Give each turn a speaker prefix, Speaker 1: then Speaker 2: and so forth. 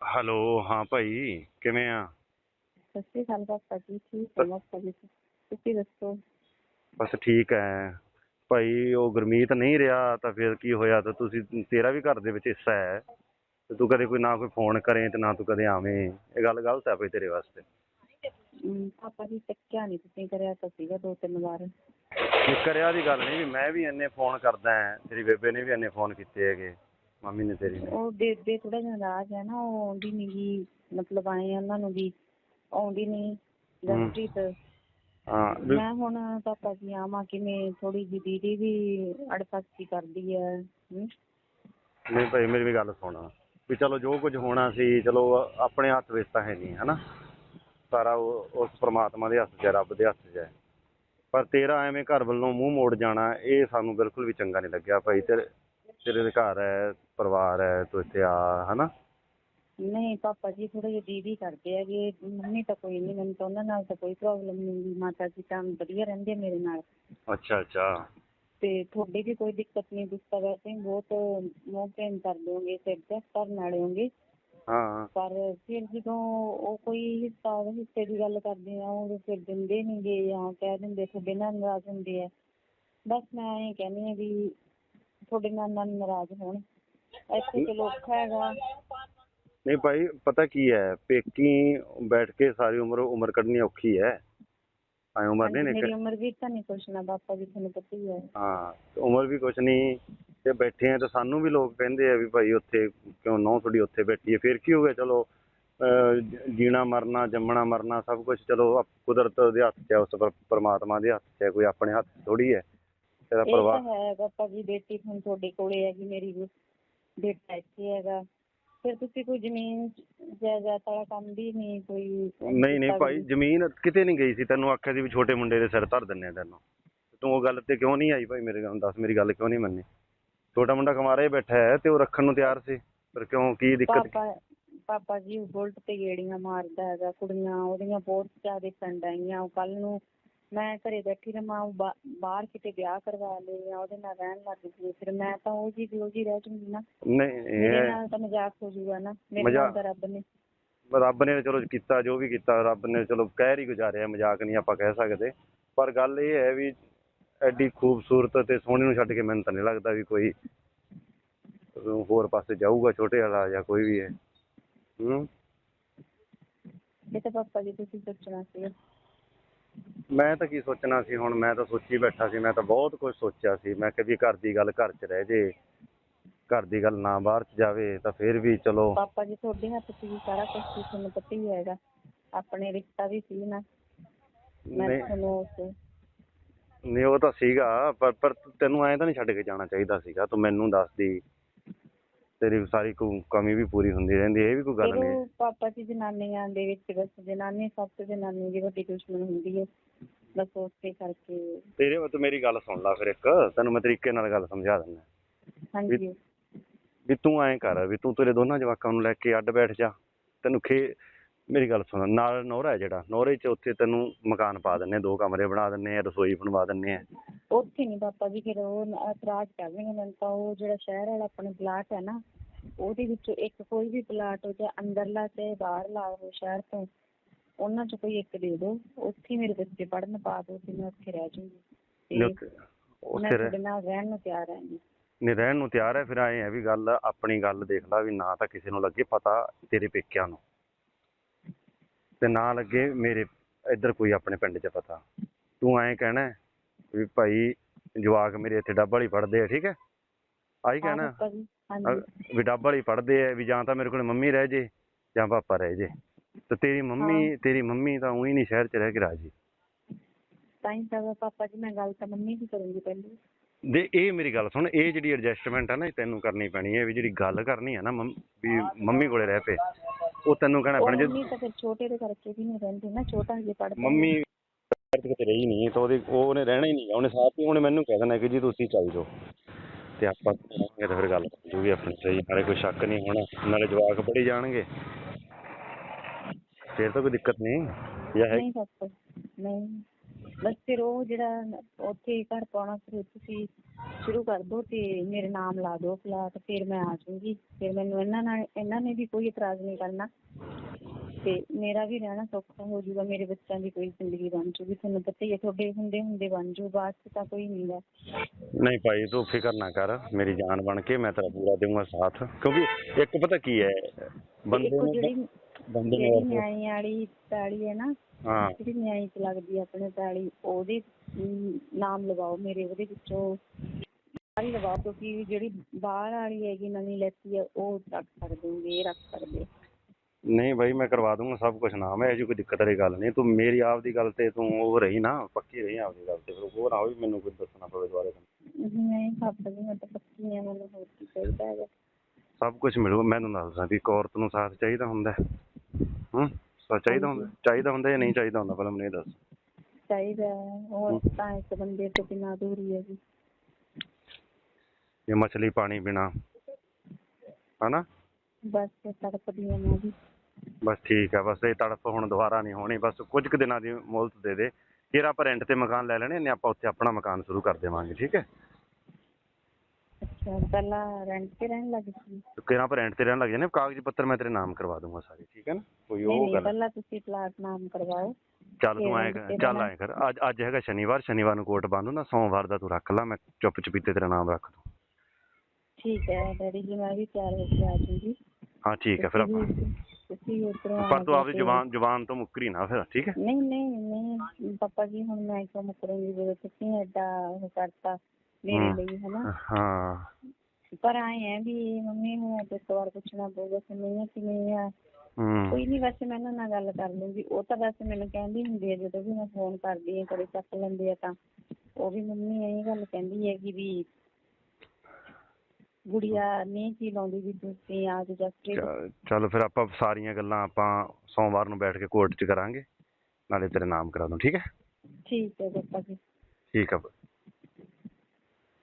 Speaker 1: Hello ਹਾਂ ਭਾਈ ਕਿਵੇਂ ਆ?
Speaker 2: ਸਤਿ ਸ਼੍ਰੀ ਅਕਾਲ ਪਾਪਾ ਜੀ ਠੀਕ ਹੈ ਪਾਪਾ ਜੀ ਤੁਸੀਂ ਦੱਸੋ?
Speaker 1: ਬਸ ਠੀਕ ਹੈ ਭਾਈ ਉਹ ਗੁਰਮੀਤ ਨਹੀਂ ਰਿਹਾ ਤਾਂ ਫਿਰ ਕੀ ਹੋਇਆ? ਤਾਂ ਤੁਸੀਂ ਤੇਰਾ ਵੀ ਘਰ ਦੇ ਵਿੱਚ ਹਿੱਸਾ ਹੈ ਤੇ ਤੂੰ ਕਦੇ ਕੋਈ ਨਾ ਕੋਈ ਫੋਨ ਕਰੇ ਤੇ ਨਾ ਤੂੰ ਕਦੇ ਆਵੇਂ। ਇਹ ਗੱਲ ਗਲਤ ਹੈ ਭਾਈ ਤੇਰੇ ਵਾਸਤੇ।
Speaker 2: ਪਾਪਾ ਜੀ ਚੱਕਿਆ ਨਹੀਂ ਤੁਸੀਂ ਕਰਿਆ ਤਾਂ ਸੀਗਾ ਦੋ ਤਿੰਨ ਵਾਰ।
Speaker 1: ਇਹ ਕਰਿਆ ਦੀ ਗੱਲ ਨਹੀਂ ਵੀ ਮੈਂ ਵੀ ਇੰਨੇ ਫੋਨ ਕਰਦਾ ਹਾਂ ਤੇਰੀ ਬੇਬੇ ਨੇ ਵੀ ਇੰਨੇ ਫੋਨ ਕੀਤੇ ਹੈਗੇ। ਮੰਮੀ ਨੇ ਤੇਰੀ ਨੇ।
Speaker 2: ਉਹ ਬੇਬੇ ਥੋੜਾ ਜਿਹਾ ਨਾਰਾਜ਼ ਹੈ ਨਾ ਉਹ ਆਉਂਦੀ ਨਹੀਂ ਗੀ ਮਤਲਬ ਆਏ ਆ ਉਹਨਾਂ ਨੂੰ ਵੀ ਆਉਂਦੀ ਨਹੀਂ ਜਸਪ੍ਰੀਤ
Speaker 1: ਹਾਂ ਵੀ-
Speaker 2: ਮੈਂ ਹੁਣ ਪਾਪਾ ਜੀ ਆਵਾਂ ਕਿਵੇਂ ਥੋੜੀ ਜਿਹੀ ਦੀਦੀ ਵੀ ਅੜਪਸੀ ਕਰਦੀ ਹੈ ਹਮ?
Speaker 1: ਨਹੀਂ ਭਾਈ ਮੇਰੀ ਵੀ ਗੱਲ ਸੁਣ। ਵੀ ਚਲੋ ਜੋ ਕੁਝ ਹੋਣਾ ਸੀ ਚਲੋ ਆਪਣੇ ਹੱਥ ਵਿੱਚ ਤਾਂ ਹੈ ਨਹੀਂ ਹਨਾ। ਸਾਰਾ ਉਹ ਉਸ ਪ੍ਰਮਾਤਮਾ ਦੇ ਹੱਥ 'ਚ ਹੈ ਰੱਬ ਦੇ ਹੱਥ 'ਚ ਹੈ। ਪਰ ਤੇਰਾ ਐਵੇਂ ਘਰ ਵੱਲੋਂ ਮੂੰਹ ਮੋੜ ਜਾਣਾ ਇਹ ਸਾਨੂੰ ਬਿਲਕੁਲ ਵੀ ਚੰਗਾ ਨਹੀਂ ਲੱਗਿਆ ਭਾਈ। ਤੇਰੇ ਤੇਰੇ ਦੇ ਘਰ ਹੈ ਪਰਿਵਾਰ ਹੈ ਤੂੰ ਇੱਥੇ ਆ ਹਨਾ?
Speaker 2: ਨਹੀਂ ਪਾਪਾ ਜੀ ਥੋੜਾ ਜਿਹਾ ਦੀਦੀ ਕਰਦੇ ਹੈਗੇ ਮੰਮੀ ਤਾਂ ਕੋਈ ਨਹੀਂ ਮੈਨੂੰ ਤਾਂ ਉਹਨਾਂ ਨਾਲ ਤਾਂ ਕੋਈ ਪ੍ਰੋਬਲਮ ਨਹੀਂ ਮਾਤਾ ਜੀ ਤਾਂ ਵਧੀਆ ਰਹਿੰਦੇ ਆ ਮੇਰੇ ਨਾਲ।
Speaker 1: ਅੱਛਾ ਅੱਛਾ।
Speaker 2: ਤੇ ਤੁਹਾਡੀ ਵੀ ਕੋਈ ਦਿੱਕਤ ਨਹੀਂ ਤੁਸੀਂ ਤਾਂ ਵੈਸੇ ਹੀ ਬਹੁਤ ਮੋਹ ਪ੍ਰੇਮ ਕਰਦੇ ਹੋਗੇ ਸਿਰ ਤੇ ਕਰਨ ਵਾਲੇ ਹੋਗੇ
Speaker 1: ਹਾਂ।
Speaker 2: ਪਰ ਫਿਰ ਜਦੋਂ ਉਹ ਕੋਈ ਹਿੱਸਾ ਹਿੱਸੇ ਦੀ ਗੱਲ ਕਰਦੇ ਆ ਉਹ ਫਿਰ ਦਿੰਦੇ ਨਹੀਂਗੇ ਜਾਂ ਕਹਿ ਦਿੰਦੇ ਤੁਹਾਡੇ ਨਾਲ ਨਾਰਾਜ਼ ਹੁੰਦੇ ਆ। ਬਸ ਮੈਂ ਇਹ ਕਹਿੰਦੀ ਆ ਵੀ ਤੁਹਾਡੇ ਨਾਲ ਨਾ ਨਾਰਾਜ਼ ਹੋਣ। ਇੱਥੇ ਚਲੋ ਔਖਾ ਹੈਗਾ।
Speaker 1: ਨਹੀਂ ਭਾਈ ਪਤਾ ਕੀ ਹੈ ਪੇਕੀ ਬੈਠ ਕੇ ਸਾਰੀ ਉਮਰ ਉਮਰ ਕੱਢਣੀ ਔਖੀ ਹੈ। ਐ ਉਮਰ ਨਹੀਂ
Speaker 2: ਮੇਰੀ
Speaker 1: ਨਿਕਲ
Speaker 2: ਉਮਰ ਵੀ ਤਾਂ ਨਹੀਂ ਕੁਛ ਨਾ ਪਾਪਾ ਜੀ ਤੁਹਾਨੂੰ ਪਤਾ ਹੀ ਹੈ।
Speaker 1: ਹਾਂ ਤੇ ਉਮਰ ਵੀ ਕੁਛ ਨਹੀਂ। ਤੇ ਬੈਠੇ ਆ ਤੇ ਸਾਨੂੰ ਵੀ ਲੋਕ ਕਹਿੰਦੇ ਆ ਵੀ ਭਾਈ ਉੱਥੇ ਕਿਉਂ ਨੌ ਤੁਹਾਡੀ ਉੱਥੇ ਬੈਠੀ ਹੈ ਫਿਰ ਕੀ ਹੋ ਗਿਆ? ਚਲੋ ਅਹ, ਜ- ਜੀਣਾ ਮਰਨਾ ਜੰਮਣਾ ਮਰਨਾ ਸਭ ਕੁਝ ਚਲੋ ਆਪ- ਕੁਦਰਤ ਦੇ ਹੱਥ 'ਚ ਹੈ ਉਸ ਪਰ- ਪਰਮਾਤਮਾ ਦੇ ਹੱਥ 'ਚ ਹੈ ਕੋਈ ਆਪਣੇ ਹੱਥ ਥੋੜੀ ਹੈ। ਤੇਰਾ
Speaker 2: ਇਹ ਤਾਂ
Speaker 1: ਪਰਿਵਾਰ
Speaker 2: ਹੈ ਪਾਪਾ ਜੀ ਬੇਟੀ ਹੁਣ ਤੁਹਾਡੇ ਕੋਲੇ ਹੈਗੀ ਮੇਰੀ ਵੀ ਬੇਟਾ ਇੱਥੇ ਹੈਗਾ। ਫਿਰ ਤੁਸੀਂ ਕੋਈ ਜ਼ਮੀਨ ਜਾਇਦਾਦ ਵਾਲਾ ਕੰਮ ਵੀ ਨਹੀਂ ਕੋਈ
Speaker 1: ਨਹੀਂ ਨਹੀਂ ਭਾਈ? ਜ਼ਮੀਨ ਕਿਤੇ ਨਹੀਂ ਗਈ ਸੀ। ਤੈਨੂੰ ਆਖਿਆ ਸੀ ਵੀ ਛੋਟੇ ਮੁੰਡੇ ਦੇ ਸਿਰ ਧਰ ਦਿੰਨੇ ਆ ਤੈਨੂੰ। ਤੂੰ ਉਹ ਗੱਲ ਤੇ ਕਿਉਂ ਨਹੀਂ ਆਈ ਭਾਈ ਮੇਰੇ ਨਾਲ ਦੱਸ ਮੇਰੀ ਗੱਲ ਕਿਉਂ ਨਹੀਂ ਮੰਨੀ? ਛੋਟਾ ਮੁੰਡਾ ਕਮਾਰਾ ਹੀ ਬੈਠਾ ਹੈ ਤੇ ਉਹ ਰੱਖਣ ਨੂੰ ਤਿਆਰ ਸੀ। ਪਰ ਕਿਉਂ ਕੀ ਦਿੱਕਤ
Speaker 2: ਪਾਪਾ ਪਾਪਾ ਜੀ ਬੁਲਟ ਤੇ ਗੇੜੀਆਂ ਮਾਰਦਾ ਹੈਗਾ ਕੁੜੀਆਂ ਉਹਦੀਆਂ ਬਹੁਤ ਜ਼ਿਆਦਾ ਫਰੈਂਡ ਆਈਆਂ। ਉਹ ਕੱਲ ਨੂੰ ਮੈਂ ਘਰੇ ਬੈਠੀ ਰਹਾਂ ਉਹ ਬਾ- ਬਾਹਰ ਕਿਤੇ ਵਿਆਹ ਕਰਵਾ ਲਏ ਜਾਂ ਉਹਦੇ ਨਾਲ ਰਹਿਣ ਲੱਗ ਗਈ ਫਿਰ ਮੈਂ ਤਾਂ ਉਹ ਜੀ ਦੀ ਉਹ ਜੀ ਰਹਿ ਜੂੰਗੀ ਨਾ।
Speaker 1: ਨਹੀਂ
Speaker 2: ਮੇਰੇ
Speaker 1: ਇਹ
Speaker 2: ਨਾਲ ਤਾਂ ਮਜ਼ਾਕ ਹੋ ਜਾਊਗਾ ਨਾ ਮੇਰੇ
Speaker 1: ਮਜ਼ਾਕ-
Speaker 2: ਨਾਲ ਤਾਂ ਰੱਬ ਨੇ।
Speaker 1: ਰੱਬ ਨੇ ਚਲੋ ਕੀਤਾ ਜੋ ਵੀ ਕੀਤਾ ਰੱਬ ਨੇ ਚਲੋ ਕਹਿਰ ਹੀ ਗੁਜ਼ਾਰਿਆ ਮਜ਼ਾਕ ਨਹੀਂ ਆਪਾਂ ਕਹਿ ਸਕਦੇ। ਪਰ ਗੱਲ ਇਹ ਹੈ ਵੀ ਐਡੀ ਖੂਬਸੂਰਤ ਤੇ ਸੋਹਣੀ ਨੂੰ ਛੱਡ ਕੇ ਮੈਨੂੰ ਤਾਂ ਨਹੀਂ ਲੱਗਦਾ ਵੀ ਕੋਈ ਹੋਰ ਪਾਸੇ ਜਾਊਗਾ ਛੋਟੇ ਵਾਲਾ ਜਾਂ ਕੋਈ ਵੀ ਹੈ। ਹੂੰ?
Speaker 2: ਇਹ ਤਾਂ ਪਾਪਾ ਜੀ ਤੁਸੀਂ ਸੋਚਣਾ ਸੀ
Speaker 1: ਮੈਂ ਤਾਂ ਕੀ ਸੋਚਣਾ ਸੀ ਹੁਣ ਮੈਂ ਤਾਂ ਸੋਚੀ ਬੈਠਾ ਸੀ ਮੈਂ ਤਾਂ ਬਹੁਤ ਕੁਝ ਸੋਚਿਆ ਸੀ ਮੈਂ ਕਿਹਾ ਵੀ ਘਰ ਦੀ ਗੱਲ ਘਰ 'ਚ ਰਹਿ ਜੇ ਘਰ ਦੀ ਗੱਲ ਨਾ ਬਾਹਰ 'ਚ ਜਾਵੇ ਤਾਂ ਫਿਰ ਵੀ ਚਲੋ।
Speaker 2: ਪਾਪਾ ਜੀ ਤੁਹਾਡੇ ਹੱਥ 'ਚ ਵੀ ਸਾਰਾ ਕੁਝ ਸੀ ਤੁਹਾਨੂੰ ਪਤਾ ਹੀ ਹੈਗਾ ਆਪਣੇ ਰਿਸ਼ਤਾ ਵੀ ਸੀ ਨਾ। ਮੈਂ
Speaker 1: ਨਹੀਂ।
Speaker 2: ਤੁਹਾਨੂੰ ਉਸ
Speaker 1: ਨਹੀਂ ਉਹ ਤਾਂ ਸੀਗਾ ਪਰ ਪਰ ਤੈਨੂੰ ਐਂ ਤਾਂ ਨਹੀਂ ਛੱਡ ਕੇ ਜਾਣਾ ਚਾਹੀਦਾ ਸੀਗਾ ਤੂੰ ਮੈਨੂੰ ਦੱਸਦੀ। ਤੇਰੀ ਸਾਰੀ ਕਮੀ ਵੀ ਪੂਰੀ ਹੁੰਦੀ ਰਹਿੰਦੀ ਇਹ ਵੀ ਕੋਈ ਗੱਲ
Speaker 2: ਫਿਰ
Speaker 1: ਨਹੀਂ
Speaker 2: ਉਹ ਪਾਪਾ ਜੀ ਜਨਾਨੀਆਂ ਦੇ ਵਿੱਚ ਬਸ ਜਨਾਨੀ ਸਭ ਤੋਂ ਜਨਾਨੀ ਦੀ ਵੱਡੀ ਦੁਸ਼ਮਣ ਹੁੰਦੀ ਹੈ। ਬਸ ਉਸੇ ਕਰਕੇ
Speaker 1: ਤੇਰੇ ਤੂੰ ਮੇਰੀ ਗੱਲ ਸੁਣ ਲੈ ਫਿਰ ਇੱਕ ਤੈਨੂੰ ਮੈਂ ਤਰੀਕੇ ਨਾਲ ਗੱਲ ਸਮਝਾ ਦਿੰਦਾ।
Speaker 2: ਹਾਂਜੀ।
Speaker 1: ਵੀ ਤੂੰ ਐਂ ਕਰ ਵੀ ਤੂੰ ਤੇਰੇ ਦੋਨਾਂ ਜਵਾਕਾਂ ਨੂੰ ਲੈ ਕੇ ਅੱਡ ਬੈਠ ਜਾ। ਤੈਨੂੰ ਖੇ ਮੇਰੀ ਗੱਲ ਸੁਣ ਨਾਲ ਨੋਹਰਾ ਹੈ ਜਿਹੜਾ ਨੋਹਰੇ 'ਚ ਉੱਥੇ ਤੈਨੂੰ ਮਕਾਨ ਪਾ ਦਿੰਨੇ ਦੋ ਕਮਰੇ ਬਣਾ ਦਿੰਨੇ ਆ ਰਸੋਈ ਬਣਵਾ ਦਿੰਨੇ ਆ
Speaker 2: ਉੱਥੇ ਨਹੀਂ ਪਾਪਾ ਜੀ ਫਿਰ ਉਹ ਨ- ਇਤਰਾਜ਼ ਕਰ ਰਹੇ ਨੇ ਤਾਂ ਉਹ ਜਿਹੜਾ ਸ਼ਹਿਰ ਵਾਲਾ ਆਪਣੇ ਪਲਾਟ ਹੈ ਨਾ ਉਹਦੇ ਵਿੱਚੋਂ ਇੱਕ ਕੋਈ ਵੀ ਪਲਾਟ ਹੋ ਜਾ ਅੰਦਰਲਾ ਤੇ ਬਾਹਰਲਾ ਉਹ ਸ਼ਹਿਰ ਤੋਂ ਉਹਨਾਂ ਚ ਕੋਈ ਇੱਕ ਦੇ ਦਿਓ ਉੱਥੇ ਹੀ ਮੇਰੇ ਬੱਚੇ ਪੜ੍ਹਨ ਪਾ ਦਿਓ ਤੇ ਮੈਂ ਉੱਥੇ ਰਹਿ ਜੂੰਗੀ
Speaker 1: ਉੱਥੇ-
Speaker 2: ਰਹਿਣ ਨੂੰ ਤਿਆਰ ਹਾਂ ਜੀ।
Speaker 1: ਨਹੀਂ ਰਹਿਣ ਨੂੰ ਤਿਆਰ ਹੈ ਫਿਰ ਐਂ ਹੈ ਵੀ ਗੱਲ ਆਪਣੀ ਗੱਲ ਦੇਖ ਲੈ ਵੀ ਨਾ ਤਾਂ ਕਿਸੇ ਨੂੰ ਲੱਗੇ ਪਤਾ ਤੇਰੇ ਪੇਕਿਆਂ ਨੂੰ। ਤੇ ਨਾ ਲੱਗੇ ਮੇਰੇ ਇੱਧਰ ਕੋਈ ਆਪਣੇ ਪਿੰਡ 'ਚ ਪਤਾ। ਤੂੰ ਐਂ ਕਹਿਣਾ ਵੀ ਭਾਈ ਜਵਾਕ ਮੇਰੇ ਇੱਥੇ ਡੱਬ ਵਾਲੀ ਪੜਦੇ ਆ ਠੀਕ ਹੈ? ਆਹੀ ਕਹਿਣਾ। ਅਹ ਵੀ ਡੱਬ ਵਾਲੀ ਪੜਦੇ ਆ ਵੀ ਜਾਂ ਤਾਂ ਮੇਰੇ ਕੋਲ ਮੰਮੀ ਰਹਿ ਜੇ ਜਾਂ ਪਾਪਾ ਰਹਿ ਜੇ। ਤੇ ਤੇਰੀ ਮੰਮੀ ਤੇਰੀ ਮੰਮੀ ਤਾਂ ਉਹੀ ਨਹੀਂ ਸ਼ਹਿਰ 'ਚ ਰਹਿ ਕੇ ਰਾਜੀ।
Speaker 2: ਤਾਂ ਹੀ ਤਾਂ ਪਾਪਾ ਜੀ ਮੈਂ ਗੱਲ ਤਾਂ ਮੰਮੀ ਦੀ ਕਰੂੰਗੀ ਪਹਿਲੇ।
Speaker 1: ਦੇ ਇਹ ਮੇਰੀ ਗੱਲ ਸੁਣ ਇਹ ਜਿਹੜੀ ਐਡਜਸਟਮੈਂਟ ਆ ਨਾ ਇਹ ਤੈਨੂੰ ਕਰਨੀ ਪੈਣੀ ਹੈ ਵੀ ਜਿਹੜੀ ਗੱਲ ਕਰਨੀ ਹੈ ਨਾ ਮੰਮ- ਵੀ ਮੰਮੀ ਕੋਲੇ ਰਹਿ ਪਏ। ਉਹ ਤੈਨੂੰ ਕਹਿਣਾ
Speaker 2: ਉਹ
Speaker 1: ਪੈਣਾ ਜੇ
Speaker 2: ਮੰਮੀ ਤਾਂ ਫਿਰ ਛੋਟੇ ਦੇ ਕਰਕੇ ਵੀ ਨਹੀਂ ਰਹਿੰਦੀ ਨਾ ਛੋਟਾ ਹਜੇ ਪੜ੍ਹਦਾ
Speaker 1: ਮੰਮੀ ਕਿਤੇ ਰਹੀ ਨਹੀਂ ਤਾਂ ਉਹਦੇ ਉਹ ਉਹਨੇ ਰਹਿਣਾ ਹੀ ਨਹੀਂ ਉਹਨੇ ਸਾਥ ਹੀ ਉਹਨੇ ਮੈਨੂੰ ਕਹਿ ਦੇਣਾ ਕਿ ਜੀ ਤੁਸੀਂ ਚੱਲ ਜਾਓ। ਤੇ ਆਪਾਂ ਕਰਾਂਗੇ ਤਾਂ ਫਿਰ ਗੱਲ ਜੋ ਵੀ ਆਪਣੀ। ਸਹੀ ਨਾਲੇ ਕੋਈ ਸ਼ੱਕ ਨਹੀਂ ਹੋਣਾ। ਨਾਲੇ ਜਵਾਕ ਪੜੀ ਜਾਣਗੇ। ਫਿਰ ਤਾਂ ਕੋਈ ਦਿੱਕਤ ਨਹੀਂ। ਜਾਂ ਹੈ
Speaker 2: ਨਹੀਂ ਪਾਪਾ ਨਹੀਂ। ਬਸ ਫਿਰ ਉਹ ਜਿਹੜਾ ਉੱਥੇ ਘਰ ਪਾਉਣਾ ਫਿਰ ਤੁਸੀਂ ਸ਼ੁਰੂ ਕਰ ਦਿਓ ਤੇ ਮੇਰੇ ਨਾਮ ਲਾ ਦਿਓ ਪਲਾਟ ਫਿਰ ਮੈਂ ਆ ਜਾਊਂਗੀ। ਫਿਰ ਮੈਨੂੰ ਇਹਨਾਂ ਨਾਲ ਇਹਨਾਂ ਨੇ ਵੀ ਕੋਈ ਇਤਰਾਜ਼ ਨਹੀਂ ਕਰਨਾ। ਤੇ ਮੇਰਾ ਵੀ ਰਹਿਣਾ ਸੌਖਾ ਹੋ ਜਾਊਗਾ ਮੇਰੇ ਬੱਚਿਆਂ ਦੀ ਕੋਈ ਜ਼ਿੰਦਗੀ ਬਣ ਜੂਗੀ ਤੁਹਾਨੂੰ ਪਤਾ ਹੀ ਹੈ ਤੁਹਾਡੇ ਹੁੰਦੇ ਹੁੰਦੇ ਬਣ ਜੂ ਬਾਅਦ ਚ ਤਾਂ ਕੋਈ ਨਹੀਂ ਗਾ
Speaker 1: ਨਹੀਂ ਭਾਈ ਤੂੰ ਫਿਕਰ ਨਾ ਕਰ ਮੇਰੀ ਜਾਨ ਬਣ ਕੇ ਮੈਂ ਤੇਰਾ ਪੂਰਾ ਦੇਵਾਂਗਾ ਸਾਥ। ਕਿਉਂਕਿ ਇੱਕ ਪਤਾ ਕੀ ਹੈ ਬੰਦੇ ਨੂੰ
Speaker 2: ਜਿਹੜੀ
Speaker 1: ਬੰਦੇ ਨੂੰ
Speaker 2: ਨਿਆਈ ਵਾਲੀ ਪੈਲੀ ਹੈ ਨਾ
Speaker 1: ਹਾਂ
Speaker 2: ਜਿਹੜੀ ਨਿਆਈ ਚ ਲੱਗਦੀ ਹੈ ਆਪਣੇ ਪੈਲੀ ਉਹਦੇ ਨਾਮ ਲਵਾਓ ਮੇਰੇ ਉਹਦੇ ਵਿੱਚੋਂ ਸਾਰੀ ਲਵਾਓ ਕਿਉਂਕਿ ਜਿਹੜੀ ਬਾਹਰ ਵਾਲੀ ਹੈਗੀ ਨਵੀਂ ਲੈਤੀ ਹੈ ਉਹ ਰੱਖ ਸਕਦੇ ਹੋ ਇਹ ਰੱਖ ਸਕਦੇ ਹੋ।
Speaker 1: ਨਹੀਂ ਭਾਈ ਮੈਂ ਕਰਵਾ ਦੂੰਗਾ ਸਭ ਕੁਝ ਨਾਮ ਹੈ ਇਹ 'ਚ ਕੋਈ ਦਿੱਕਤ ਵਾਲੀ ਗੱਲ ਨਹੀਂ। ਤੂੰ ਮੇਰੀ ਆਪ ਦੀ ਗੱਲ ਤੇ ਤੂੰ ਉਹ ਰਹੀ ਨਾ ਪੱਕੀ ਰਹੀ ਆਪ ਦੀ ਗੱਲ ਤੇ ਫਿਰ ਉਹ ਨਾ ਹੋਈ ਮੈਨੂੰ ਕੁਝ ਦੱਸਣਾ ਪਵੇ ਦੁਬਾਰਾ ਤੈਨੂੰ।
Speaker 2: ਨਹੀਂ ਪਾਪਾ ਜੀ ਮੈਂ ਤਾਂ ਪੱਕੀ ਹਾਂ ਮੈਨੂੰ ਹੋਰ ਕੀ ਚਾਹੀਦਾ ਹੈਗਾ।
Speaker 1: ਸਭ ਕੁਝ ਮਿਲੂ ਮੈਨੂੰ ਦੱਸਦਾ ਵੀ ਇੱਕ ਔਰਤ ਨੂੰ ਸਾਥ ਚਾਹੀਦਾ ਹੁੰਦਾ ਹੈ। ਹੂੰ? ਸਾ ਚਾਹੀਦਾ ਹੁੰਦਾ ਚਾਹੀਦਾ ਹੁੰਦਾ ਜਾਂ ਨਹੀਂ ਚਾਹੀਦਾ ਹੁੰਦਾ ਪਹਿਲਾਂ ਮੈਨੂੰ ਇਹ ਦੱਸ।
Speaker 2: ਚਾਹੀਦਾ ਹੈ। ਹੋਰ ਤਾਂ ਇੱਕ ਬੰਦੇ ਤੋਂ ਬਿਨਾਂ ਅਧੂਰੀ ਹੈ ਜੀ।
Speaker 1: ਇਹ ਮਛਲੀ ਪਾਣੀ ਬਿਨਾ ਹਨਾ?
Speaker 2: ਬਸ ਤੜਪਦੀ ਹਾਂ ਮੈਂ ਵੀ
Speaker 1: ਬਸ ਠੀਕ ਹੈ ਬਸ ਇਹ ਤੜਫ ਹੁਣ ਦੁਬਾਰਾ ਨਹੀਂ ਹੋਣੀ ਬਸ ਕੁਝ ਕੁ ਦਿਨਾਂ ਦੀ ਮੋਹਲਤ ਦੇ ਦੇ। ਫਿਰ ਆਪਾਂ ਰੈਂਟ ਤੇ ਮਕਾਨ ਲੈ ਲੈਣੇ ਨੇ ਆਪਾਂ ਉੱਥੇ ਆਪਣਾ ਮਕਾਨ ਸ਼ੁਰੂ ਕਰ ਦੇਵਾਂਗੇ ਠੀਕ ਹੈ?
Speaker 2: ਅੱਛਾ ਪਹਿਲਾਂ ਰੈਂਟ ਤੇ ਰਹਿਣ ਲੱਗ ਸੀ?
Speaker 1: ਕਿਹੜਾ ਆਪਾਂ ਰੈਂਟ ਤੇ ਰਹਿਣ ਲੱਗ ਜਾਣੇ ਕਾਗਜ਼ ਪੱਤਰ ਮੈਂ ਤੇਰੇ ਨਾਮ ਕਰਵਾ ਦੂੰਗਾ ਸਾਰੇ ਠੀਕ ਹੈ ਨਾ? ਕੋਈ ਉਹ
Speaker 2: ਨਹੀਂ
Speaker 1: ਗੱਲ
Speaker 2: ਪਹਿਲਾਂ ਤੁਸੀਂ ਪਲਾਟ ਨਾਮ ਕਰਵਾਓ।
Speaker 1: ਚੱਲ ਤੂੰ
Speaker 2: ਫਿਰ
Speaker 1: ਕਰ
Speaker 2: ਤੇ
Speaker 1: ਚੱਲ। ਐਂ ਕਰ ਅੱਜ ਅੱਜ ਹੈਗਾ ਸ਼ਨੀਵਾਰ ਸ਼ਨੀਵਾਰ ਨੂੰ ਕੋਰਟ ਬੰਦ ਹੁੰਦਾ ਸੋਮਵਾਰ ਦਾ ਤੂੰ ਰੱਖ ਲੈ ਮੈਂ ਚੁੱਪ ਚਪੀਤੇ ਤੇਰਾ ਨਾਮ ਰੱਖ ਦੂੰ।
Speaker 2: ਠੀਕ ਹੈ ਡੈਡੀ ਜੀ ਮੈਂ ਵੀ ਤਿਆਰ ਹੋ ਕੇ ਆ ਜਾਊਂਗੀ।
Speaker 1: ਹਾਂ ਠੀਕ ਹੈ ਫਿਰ ਆਪਾਂ
Speaker 2: ਤੁਸੀਂ ਤੁਸੀਂ ਉੱਧਰੋਂ ਆ
Speaker 1: ਪਰ ਤੂੰ ਆਪਦੀ ਜ਼ੁਬਾਨ ਜ਼ੁਬਾਨ ਤੋਂ ਮੁੱਕਰੀ ਨਾ ਫਿਰ ਠੀਕ ਹੈ?
Speaker 2: ਨਹੀਂ ਨਹੀਂ ਨਹੀਂ ਪਾਪਾ ਜੀ ਹੁਣ ਮੈਂ ਕਿਉਂ ਮੁਕਰੂੰਗੀ? ਜਦੋਂ ਤੁਸੀਂ ਐਡਾ ਉਹ ਕਰਤਾ ਮੇਰੇ। ਲਈ ਹਨਾ?
Speaker 1: ਹਾਂ।
Speaker 2: ਪਰ ਆਏ ਹੈ ਵੀ ਮੰਮੀ ਨੂੰ ਇੱਕ ਵਾਰ ਪੁੱਛਣਾ ਪਊਗਾ ਕਿ ਨਹੀਂ ਕਿ ਨਹੀਂ ਆ।
Speaker 1: ਹੂੰ।
Speaker 2: ਕੋਈ ਨਹੀਂ ਵੈਸੇ ਮੈਂ ਇਹਨਾਂ ਨਾਲ ਗੱਲ ਕਰ ਲੂੰਗੀ ਉਹ ਤਾਂ ਵੈਸੇ ਮੈਨੂੰ ਕਹਿੰਦੀ ਹੁੰਦੀ ਹੈ ਜਦੋਂ ਵੀ ਮੈਂ ਫੋਨ ਕਰਦੀ ਹਾਂ ਕਦੇ ਚੱਕ ਲੈਂਦੇ ਆ ਤਾਂ। ਉਹ ਵੀ ਮੰਮੀ ਇਹੀ ਗੱਲ ਕਹਿੰਦੀ ਹੈਗੀ ਵੀ ਗੁੜੀਆ ਨਹੀਂ ਕੀ ਲਾਉਂਦੀ ਵੀ ਤੁਸੀਂ ਆਜ ਜਸਟਿਸ
Speaker 1: ਚੱਲ- ਫਿਰ ਆਪਾਂ ਸਾਰੀਆਂ ਗੱਲਾਂ ਆਪਾਂ ਸੋਮਵਾਰ ਨੂੰ ਬੈਠ ਕੇ ਕੋਰਟ 'ਚ ਕਰਾਂਗੇ ਨਾਲੇ ਤੇਰੇ ਨਾਮ ਕਰਾ ਦੂੰ ਠੀਕ ਹੈ?
Speaker 2: ਠੀਕ ਹੈ ਪਾਪਾ ਜੀ।
Speaker 1: ਠੀਕ ਹੈ